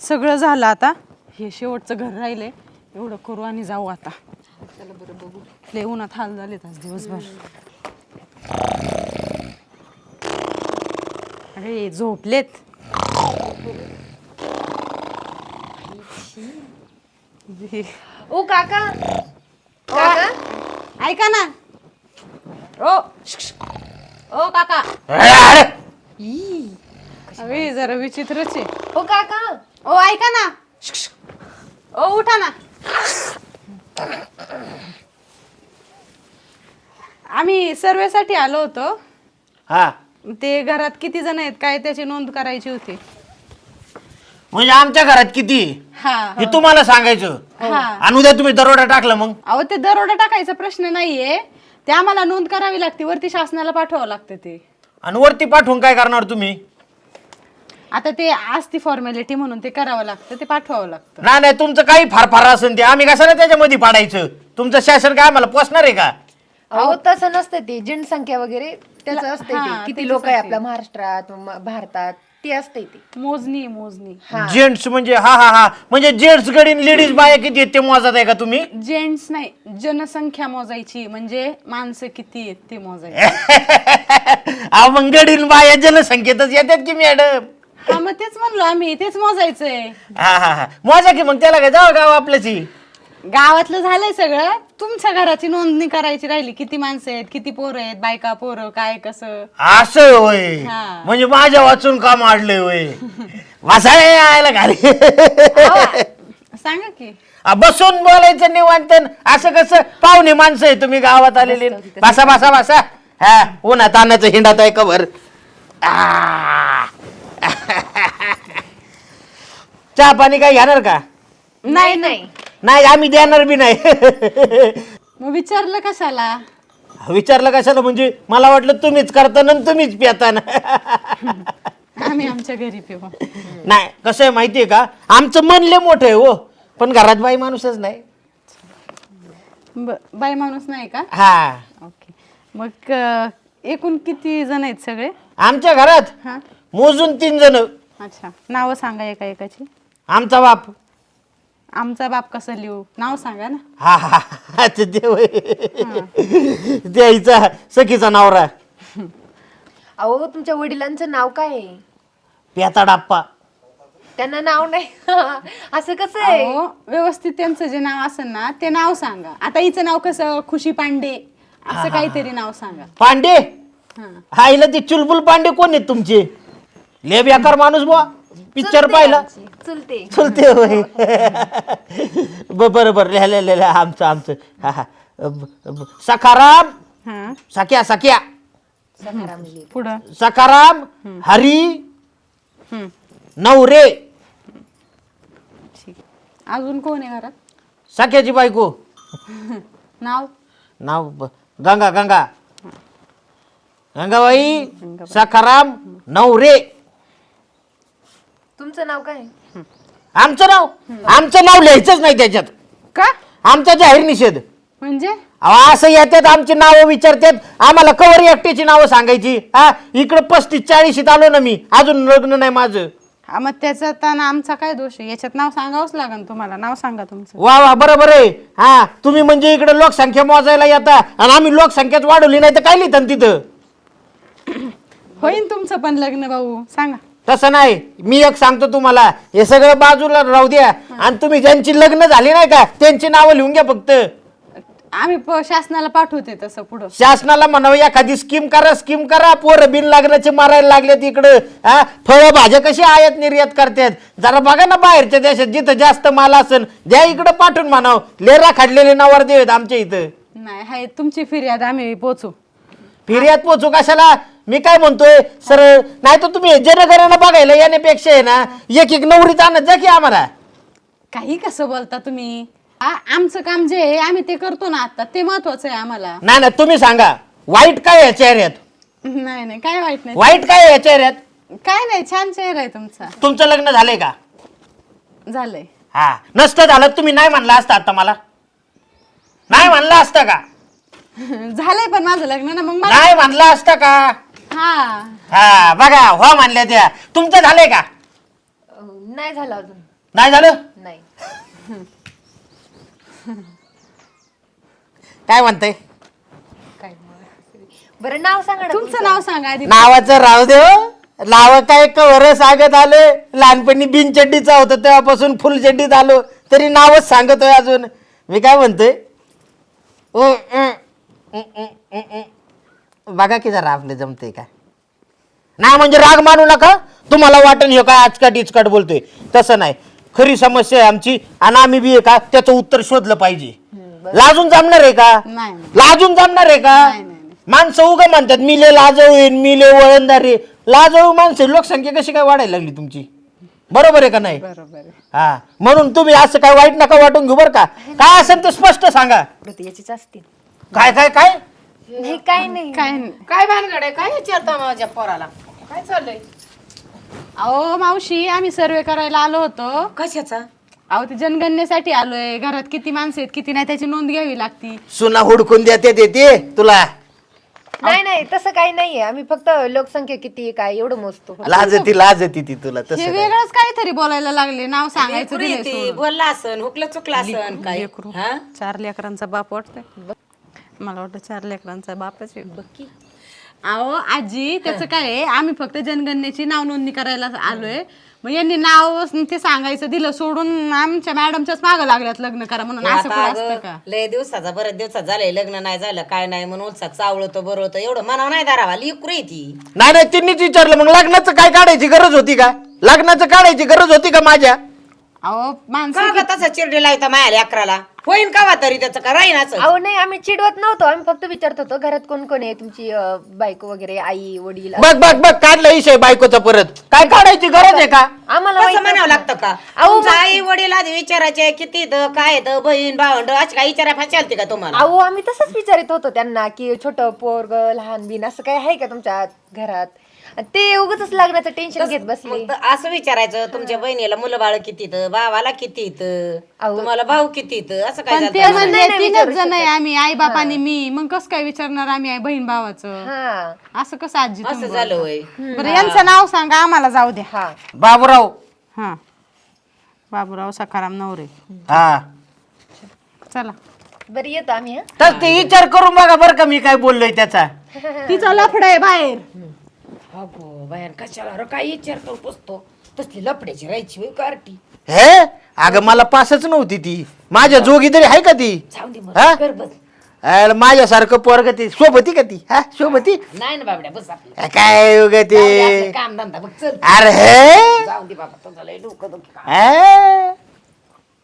सगळं झालं आता. हे शेवटचं घर राहिलंय. एवढं करू आणि जाऊ आता. चला बरं बघू. लय उन्हात हाल झालेत आज दिवसभर. अरे झोपलेत. ओ काका. काका. ऐका ना. ओ ओ काका. अरे जरा विचित्रच आहे. ओ काका. ओ ऐका ना. ओ उठा ना. आम्ही सर्वेसाठी आलो होतो. हा. ते घरात किती जण आहेत? काय त्याची नोंद करायची होती? म्हणजे आमच्या घरात किती? हा. हे तुम्हाला सांगायचं. हा. आणि उद्या तुम्ही दरोडा टाकला मग? अहो ते दरोडा टाकायचा प्रश्न नाहीये. ते आम्हाला नोंद करावी लागते. वरती शासनाला पाठवावं लागतं ते. आणि वरती पाठवून काय करणार तुम्ही? आता ते असती फॉर्मॅलिटी म्हणून ते करावं लागतं ते पाठवावं लागतं. नाही नाही तुमचं काही फार फार असेल ते. आम्ही कशाला त्याच्यामध्ये पाडायचं? तुमचं शासन काय आम्हाला पोचणार आहे का? अहो तसं नसतं ते. जनसंख्या वगैरे त्याचं असते ते. किती लोक आहे. आपल्या महाराष्ट्रात म- भारतात ते असते ते. मोजणी मोजणी. जेंट्स म्हणजे हा हा हा. म्हणजे जेंट्स कडीन लेडीज बाया किती आहेत ते मोजत आहे का तुम्ही? जेंट्स नाही जनसंख्या मोजायची. म्हणजे माणसं किती आहेत ते मोजायची. अहो मग गडीन बाया जनसंख्येतच येतात की मॅडम? हा मग तेच म्हणलो आम्ही तेच मोजायचंय. हा हा हा. मोजा की मग त्याला काय जाऊ गाव आपल्याची. गावातलं झालंय सगळं. तुमच्या घराची नोंदणी करायची राहिली. किती माणसं आहेत किती पोरं आहेत बायका पोरं काय कसं? असं होय. हा. म्हणजे माझ्या वाचून का माडलंय होय. वासाय यायला घाली सांगा की. आ, बसून बोलायचं निवांत. असं कसं? पाहुणे माणसं आहे तुम्ही गावात आलेले. बसा बसा बसा. हा उन्हा तानाचं हिंडात आहे कवर. आ. चहा पाणी काय घेणार का? नाही नाही. नाही आम्ही देणार बी नाही. मग विचारलं कशाला? विचारलं कशाला म्हणजे मला वाटलं तुम्हीच करताना आणि तुम्हीच पिताना आम्ही आमच्या घरी पिऊ. नाही कसं आहे माहितीये का? आमचं मन लय मोठं आहे हो. पण घरात बाई माणूसच नाही. ब- बाई माणूस नाही का? हा. ओके. मग अं, एकूण किती जण आहेत सगळे? आमच्या घरात हा. मोजून तीन जण अच्छा. नावं सांगा एका एकाची आमचा बाप. आमचा बाप कसं लिहू? नाव सांगा ना. हा हा हा ते देव द्यायचा सखीचा नवरा. अहो तुमच्या वडिलांचं नाव काय? आहे पेताडाप्पा त्यांना नाव नाही. असं कसं आहे? अहो, व्यवस्थित त्यांचं जे नाव असेल ना ते नाव सांगा. आता हिचं नाव कसं? खुशी पांडे. असं काहीतरी नाव सांगा. पांडे? हा. आईला ते चुलबुल पांडे कोण आहेत तुमचे? ले बेकार माणूस बुवा. पिक्चर पाहिला. चुलते. चलते होय. ब- बरं बरं लिहा लिहा आमचं आमचं. हा हा. ब- ब- सखाराम. हा. सख्या सख्या. सखाराम लिहिलं. पुढं? सखाराम हरी हम्म, नवरे. ठीक. अजून कोण आहे घरात? सख्याची बायको. नाव? नाव ब- गंगा गंगा. गंगाबाई. सखाराम नवरे. तुमचं नाव काय? आमचं नाव? आमचं नाव लिहायचंच नाही त्याच्यात. का? आमचा जाहीर निषेध. म्हणजे? अहो, असं येतात आमची नावं विचारतात. आम्हाला कवर एकट्याची नावं सांगायची. हा इकडं पस्तीस चाळीशीत आलो ना मी. अजून लग्न नाही माझं. हा मग त्याच्यात आणि आमचा काय दोष आहे? याच्यात नाव सांगावंच लागेल तुम्हाला. नाव सांगा तुमचं. वा वा बरोबर आहे. हा तुम्ही म्हणजे इकडे लोकसंख्या मोजायला येता. आणि आम्ही लोकसंख्याच वाढवली नाही तर काय लिहिता तिथं? होईन तुमचं पण लग्न भाऊ. सांगा. तसं नाही. मी एक सांगतो तुम्हाला हे सगळं बाजूला राहू द्या. आणि तुम्ही ज्यांची लग्न झाली नाही का त्यांची नावं लिहून घ्या फक्त. आम्ही प- शासनाला पाठवते तसं पुढं. शासनाला म्हणावं एखादी स्कीम करा स्कीम करा. पोरं बिन लग्नाचे मारायला लागलेत इकडं. हा? फळं भाज्या कशी आयात निर्यात करतात? जरा बघा ना बाहेरच्या देशात जिथं जास्त माल असेल द्या इकडं पाठवून म्हणाव. लेरा खाडलेले नवर देवेत आमच्या इथं. नाही हाय तुमची फिर्याद आम्ही पोचू. फिर्याद पोचू कशाला? मी काय म्हणतोय? सरळ नाही तर तुम्ही जनगणना बघायला येण्यापेक्षा आहे ना एक एक नवरीत आणत जा की आम्हाला. काही कसं बोलता तुम्ही? आ- आमचं काम जे आहे आम्ही ते करतो ना आता. ते महत्वाचं आहे आम्हाला. नाही ना तुम्ही सांगा. वाईट काय आहे या चेहऱ्यात? नाही नाही काय वाईट नाही. वाईट काय आहे या चेहऱ्यात? काय नाही छान चेहरा आहे तुमचा. तुमचं लग्न झालंय का? झालंय. हा. नसतं झालं तुम्ही नाही म्हणला असता आता मला. नाही म्हणलं असतं का? झालंय पण माझं लग्न ना मग मला नाही म्हणलं असतं का? हा. हा बघा हो म्हणल्या त्या. तुमचं झालंय का? अं, नाही झालं अजून. नाही झालं? नाही. काय म्हणताय? काय बरं नाव सांगा ना तुमचं नाव सांगा आधी. नावाचं राहू दे हो. नाव काय कवर सांगत आलोय लहानपणी बिन चड्डीचा होतं तेव्हापासून फुल चड्डीत आलो तरी नावच सांगतोय अजून. मी काय म्हणतोय. बघा की जरा आपले जमते का नाही म्हणजे राग मानू नका. तुम्हाला वाटण हे काय आजकाट इचकाट बोलतोय. तसं नाही. खरी समस्या आहे आमची आणि आम्ही बी आहे का त्याचं उत्तर शोधलं पाहिजे. लाजून जमणार आहे का? नाही नाही. लाजून जमणार आहे का? नाही, नाही, माणसं उगा म्हणतात मी ले लाजळू येईन मी ले वळणदार आहे. लाजळू माणसं लोकसंख्या कशी काय वाढायला लागली तुमची? बरोबर आहे का नाही? बरोबर आहे. हा. म्हणून तुम्ही असं काय वाईट नका वाटून घेऊ बरं का. काय असेल ते स्पष्ट सांगा. याचीच असतील. काय काय काय? नाही काय नाही. काय नाही. काय भानगड आहे? काय विचारता माझ्या पोराला? काय चाललंय? अहो मावशी आम्ही सर्वे करायला आलो होतो. कशाचा? अहो ते जनगणनेसाठी आलोय. घरात किती माणसं आहेत किती नाही त्याची नोंद घ्यावी लागती. सुना हुडकून देते देते तुला. नाही नाही तसं काही नाहीये आम्ही फक्त लोकसंख्या किती आहे, काय एवढं मोजतो लाजती लाजती ती तुला हे तसं. वेगळंच काहीतरी बोलायला लागले. नाव सांगायचं दिलंय सोडून. बोलला असन हुकलं चुकलं असन काय. हा? चार लेकरांचा बाप वाटतंय. मला वाटतं चार लेकरांचा बापच आहे. अहो आजी त्याचं काय आहे? आम्ही फक्त जनगणनेची नाव नोंदणी करायला आलोय. मग यांनी नाव ते सांगायचं दिलं सोडून आमच्या मॅडमच्याच मागं लागल्यात लग्न करा म्हणून. असं आता कुठं असतं अगं, का? लय दिवसाचा बरेच दिवसात झालंय लग्न नाही झालं काय नाही म्हणून उत्साह चावळतो बरं होतं एवढं मनाव नाही दारावा लिकरू आहे ती. नाही नाही तिन्हीच विचारलं मग लग्नाचं काय काढायची गरज होती का? लग्नाचं काढायची गरज होती का माझ्या? अहो माणसं का ग तसा चिरडे लावता मायाला अकराला? होईन का तरी त्याचं का राहीन असं अहो नाही आम्ही चिडवत नव्हतो. आम्ही फक्त विचारत होतो घरात कोण कोण आहे तुमची अं, बायको वगैरे आई वडील? बघ बघ बघ काढला विषय बायकोचा परत. काय काढायची गरज आहे का? आम्हाला कसं माहीत म्हणावं. लागतं का? अहो, तुमचं आई वडील आधी विचारायचे किती द काय द बहीण भावंड अशी काय विचारा फाचालते का तुम्हाला? अहो आम्ही तसंच विचारित होतो त्यांना की छोट पोरग लहान बिन असं काही आहे का तुमच्या घरात? ते उगाच लग्नाचं टेन्शन घेत बसले. मग तर असं विचारायचं तुमच्या बहिणीला मुलं बाळ किती भावाला किती अहो. तुम्हाला भाऊ किती असं काय पण झालं? ते नाही, नाही तीनच विचारू जण आहे आम्ही आई बापाने मी. मग कसं काय विचारणार आम्ही आई बहीण भावाचं? हा. असं कसं आजी असं तुम्ही झालं बोलता? बरं यांचं नाव सांगा आम्हाला जाऊ द्या. हा. बाबूराव. हा. बाबूराव सखाराम नवरे. हा. चला. बरं येतो आम्ही हा. तर ते विचार करून बघा बरं का मी काय बोललोय त्याचा. तिचा लफड आहे बाहेर. अगो बायान कशाला रे? काय विचार करून तसली लपड्याची राहायची होय कार्टी. हे? अगं मला पासच नव्हती ती. माझ्या जोगी तरी आहे का ती? जाऊ दे हा? मग कर बस. अरे माझ्यासारखं पोरग ती. शोभती का ती? हा? शोभती नाही ना बाबड्या बस आपलं. काय उग ते? काम धंदा बघ चल. अरे हे? जाऊ दे बाबा तुझा लय डोकं दुखी?